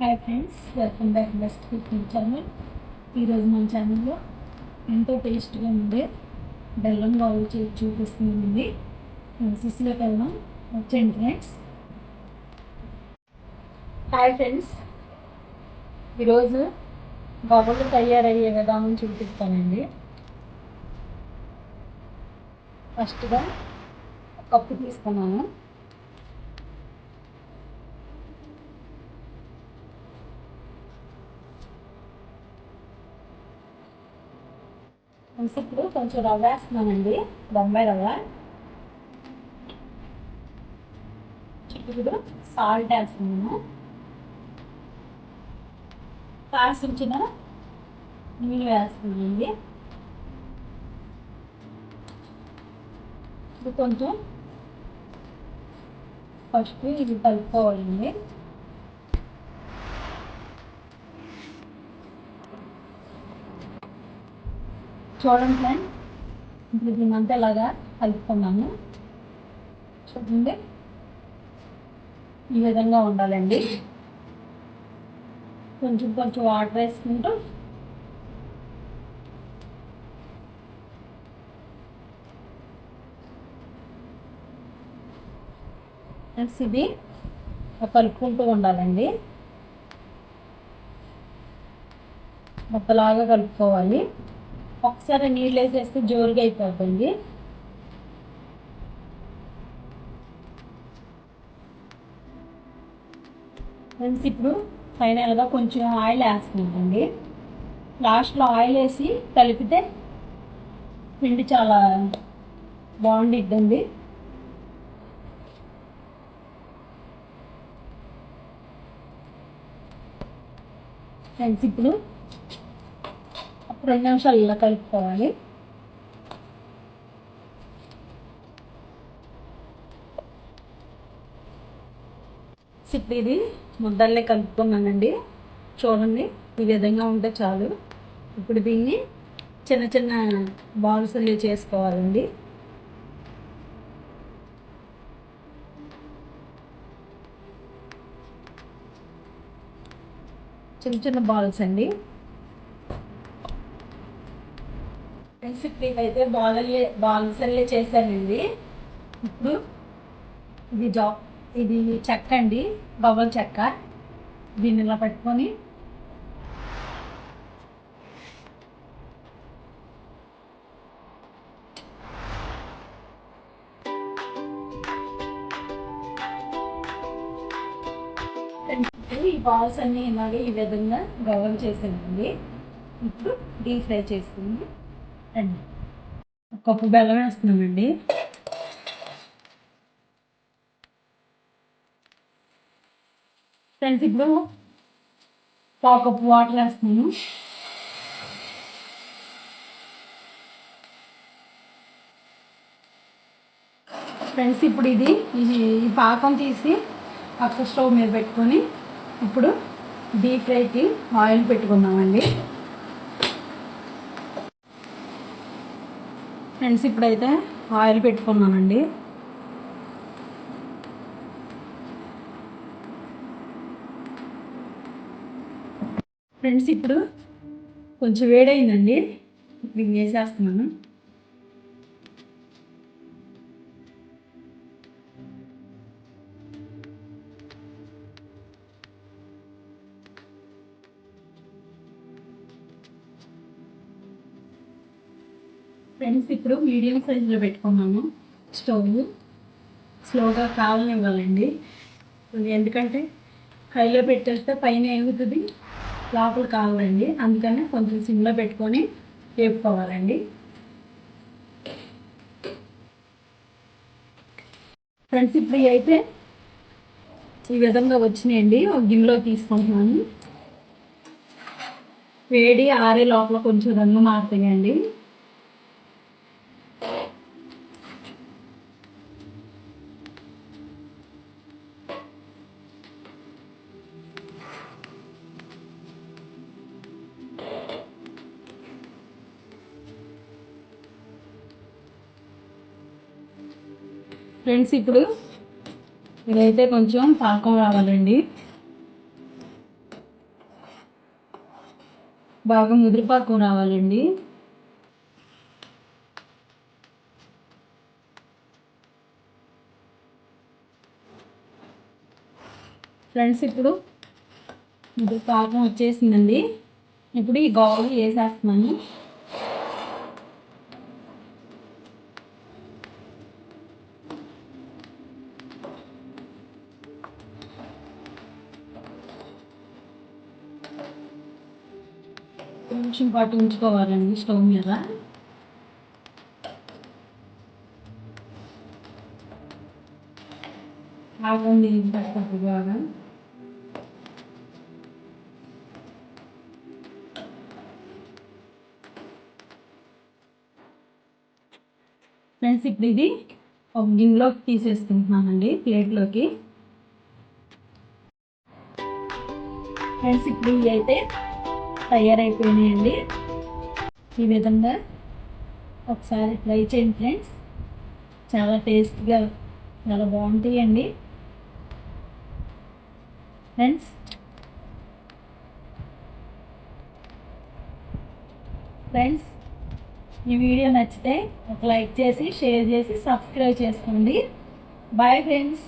Hi friends welcome back best cooking channel ఈరోజు మన ఛానల్లో ఎంతో టేస్ట్గా ఉండే బెల్లం బావులు చేసి చూపిస్తుంది ప్రాసెస్లోకి వెళ్దాం. వచ్చేయండి ఫ్రెండ్స్ హాయ్ ఫ్రెండ్స్ ఈరోజు బాబులు తయారయ్యే విధానం చూపిస్తానండి. ఫస్ట్గా కప్పు తీసుకున్నాను. ఇప్పుడు కొంచెం రవ్వ వేస్తున్నానండి. బొంబాయి రవ్వ. ఇప్పుడు సాల్ట్ వేస్తున్నాను. కాల్సించిన నీళ్ళు వేస్తున్నానండి. ఇప్పుడు కొంచెం ఫస్ట్ ఇది కలుపుకోవాలండి. చూడండి ఫ్రెండ్ ఇప్పుడు దీన్నంతా ఇలాగా కలుపుకున్నాము. చూడండి. ఈ విధంగా ఉండాలండి. కొంచెం కొంచెం వాటర్ వేసుకుంటూ. ఇది కలుపుకుంటూ ఉండాలండి. మొత్తలాగా కలుపుకోవాలి. ఒకసారి నీళ్ళు వేసేస్తే జోరుగా అయిపోతుంది. ఫ్రెండ్స్ ఇప్పుడు ఫైనల్గా కొంచెం ఆయిల్ వేస్తున్నానండి. లాస్ట్లో ఆయిల్ వేసి కలిపితే పిండి చాలా బాగుండిద్దండి. ఫ్రెండ్స్ ఇప్పుడు రెండు నిమిషాలు ఇలా కలుపుకోవాలి. సిప్పి ఇది ముద్దల్ని కలుపుకున్నానండి. చూడండి ఈ విధంగా ఉంటే చాలు. ఇప్పుడు దీన్ని చిన్న చిన్న బాల్స్ చేసుకోవాలండి. చిన్న చిన్న బాల్స్ అండి. రెసిపీ అయితే బాలలే బాల్సల్లే చేశానండి. ఇప్పుడు ఇది జా ఇది చెక్క అండి బబల్ చెక్క. దీన్ని ఇలా పెట్టుకొని ఈ బాల్స్ అన్నీ ఇలాగే ఈ విధంగా గవల్ చేసానండి ఇప్పుడు డీప్ ఫ్రై చేసుకుంది అండి కప్పు బెల్లం వేస్తున్నామండి. ఫ్రెండ్స్ ఇప్పుడు పావు కప్పు వాటర్ వేస్తున్నాను. ఫ్రెండ్స్ ఇప్పుడు ఇది ఈ పాకం తీసి పక్క స్టవ్ మీద పెట్టుకొని ఇప్పుడు డీప్ ఫ్రైకి ఆయిల్ పెట్టుకుందామండి. ఫ్రెండ్స్ ఇప్పుడైతే ఆయిల్ పెట్టుకున్నానండి. ఫ్రెండ్స్ ఇప్పుడు కొంచెం వేడైందండి. దీన్ని వేసేస్తున్నాను ఫ్రెండ్స్ ఇప్పుడు మీడియం సైజులో పెట్టుకున్నాము. స్టవ్ స్లోగా కావాలనివ్వాలండి ఎందుకంటే హైలో పెట్టేస్తే పైన ఏమవుతుంది లోపల కావాలండి. అందుకని కొంచెం సిమ్లో పెట్టుకొని వేపుకోవాలండి. ఫ్రెండ్స్ ఇప్పుడు అయితే ఈ విధంగా వచ్చినాయండి. ఒక గిన్నెలో తీసుకుంటున్నాను. వేడి ఆరే లోపల కొంచెం రంగు మారుతాయండి. ఫ్రెండ్స్ ఇప్పుడు ఇదైతే కొంచెం పాకం రావాలండి. బాగా ముదిరిపాకం రావాలండి. ఫ్రెండ్స్ ఇప్పుడు ముదిరిపాకం వచ్చేసిందండి. ఇప్పుడు ఈ గోవలు వేసేస్తున్నాను. నిమిషం పాటు ఉంచుకోవాలండి స్టవ్ మీద. ఆగండి పట్టుకుంటు బాగా. ఫ్రెండ్స్ ఇప్పుడు ఇది ఒక గిన్నెలోకి తీసేసుకుంటున్నానండి ప్లేట్లోకి. ఫ్రెండ్స్ ఇప్పుడు ఇవి అయితే తయారైపోయినాయండి. ఈ విధంగా ఒకసారి ఫ్రై చేయండి ఫ్రెండ్స్. చాలా టేస్ట్గా చాలా బాగుంటాయండి. ఫ్రెండ్స్. ఫ్రెండ్స్ ఈ వీడియో నచ్చితే ఒక లైక్ చేసి షేర్ చేసి సబ్స్క్రైబ్ చేసుకోండి. Bye friends.